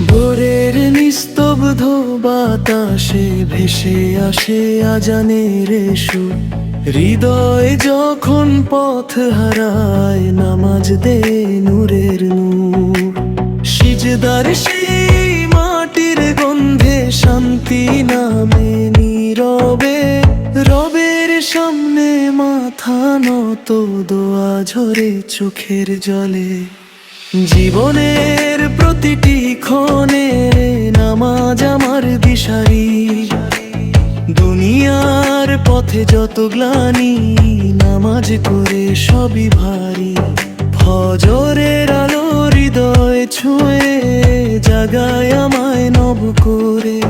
ভোরের নিস্তব্ধ বাতাসে ভেসে আসে আজানের সুর। হৃদয় যখন পথ হারায়, নামাজ দে নূরের নূর। সিজদার সেই মাটির গন্ধে শান্তি নামে নীরবে। রবের সামনে মাথা নত, দোয়া ঝরে চোখের জলে। জীবনের প্রতিটি ক্ষণে নামাজ আমার দিশারি। দুনিয়ার পথে যত গ্লানি, নামাজ করে সবই ভারী। ফজরের আলো হৃদয় ছুঁয়ে জাগায় আমায় নব করে।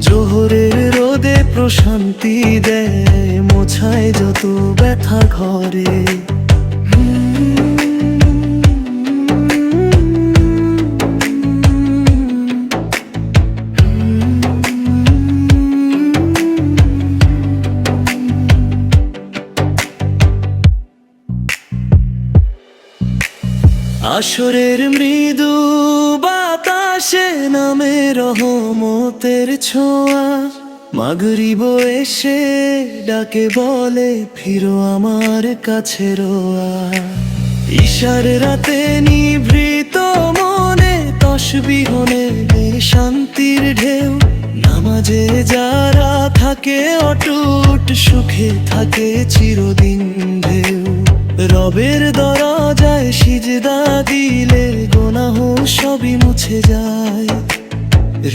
জোহরের রোদে প্রশান্তি দেয়, মোছায় যত ব্যথা ঘরে। আসরের মৃদু বাতাসে নামে রহমতের ছোঁয়া। মাগরিব এসে ডাকে বলে, ফিরো আমার কাছে রোয়া। ঈশার রাতে নিভৃত মনে তসবিহনে শান্তির ঢেউ। নামাজে যারা থাকে, অটুট সুখে থাকে, চিরদিন ঢেউ রবের দরজায় সিজদা দিলে গোনাহ সবই মুছে যায়।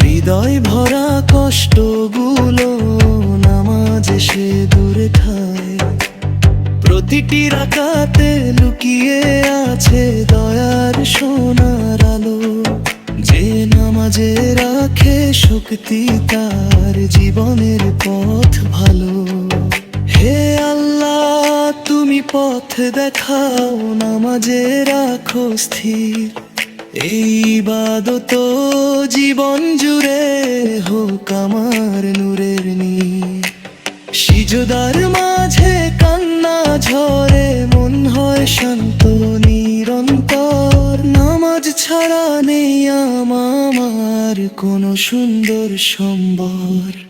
হৃদয় ভরা কষ্টগুলো নামাজ সে দূরে ঠায়। প্রতিটি রাকাতে লুকিয়ে আছে দয়ার সোনার আলো। যে নামাজে রাখে শক্তি তার জীবনের পথ ভালো। হে আল্লাহ পথ দেখাও নামাজে রাখো স্থির। এই বাদত জীবন জুড়ে হোক আমার নূরের নীর। সিজদার মাঝে কান্না ঝরে, মন হয় শান্ত, নিরন্তর। নামাজ ছাড়া নেই আমার কোনো সুন্দর সম্বর।